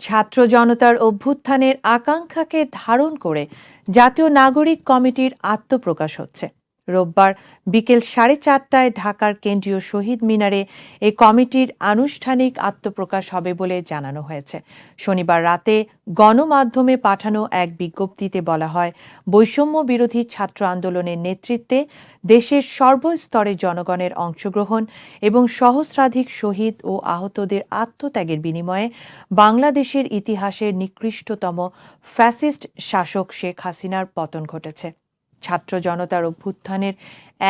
ছাত্র জনতার অভ্যুত্থানের আকাঙ্ক্ষাকে ধারণ করে জাতীয় নাগরিক কমিটির আত্মপ্রকাশ হচ্ছে। রোববার বিকেল সাড়ে চারটায় ঢাকার কেন্দ্রীয় শহীদ মিনারে এই কমিটির আনুষ্ঠানিক আত্মপ্রকাশ হবে বলে জানানো হয়েছে। শনিবার রাতে গণমাধ্যমে পাঠানো এক বিজ্ঞপ্তিতে বলা হয়, বৈষম্য বিরোধী ছাত্র আন্দোলনের নেতৃত্বে দেশের সর্বস্তরের জনগণের অংশগ্রহণ এবং সহস্রাধিক শহীদ ও আহতদের আত্মত্যাগের বিনিময়ে বাংলাদেশের ইতিহাসের নিকৃষ্টতম ফ্যাসিস্ট শাসক শেখ হাসিনার পতন ঘটেছে। ছাত্র জনতার অভ্যুত্থানের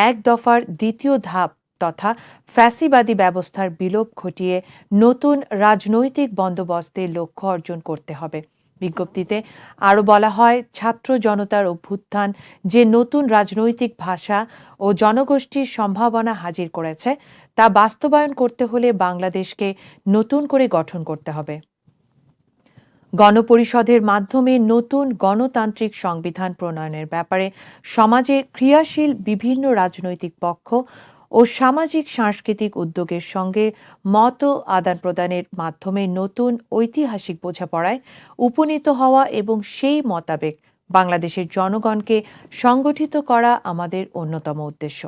এক দফার দ্বিতীয় ধাপ তথা ফ্যাসিবাদী ব্যবস্থার বিলোপ ঘটিয়ে নতুন রাজনৈতিক বন্দোবস্তের লক্ষ্য অর্জন করতে হবে। বিজ্ঞপ্তিতে আরও বলা হয়, ছাত্র জনতার অভ্যুত্থান যে নতুন রাজনৈতিক ভাষা ও জনগোষ্ঠীর সম্ভাবনা হাজির করেছে, তা বাস্তবায়ন করতে হলে বাংলাদেশকে নতুন করে গঠন করতে হবে। গণপরিষদের মাধ্যমে নতুন গণতান্ত্রিক সংবিধান প্রণয়নের ব্যাপারে সমাজে ক্রিয়াশীল বিভিন্ন রাজনৈতিক পক্ষ ও সামাজিক সাংস্কৃতিক উদ্যোগের সঙ্গে মত আদান প্রদানের মাধ্যমে নতুন ঐতিহাসিক বোঝাপড়ায় উপনীত হওয়া এবং সেই মোতাবেক বাংলাদেশের জনগণকে সংগঠিত করা আমাদের অন্যতম উদ্দেশ্য।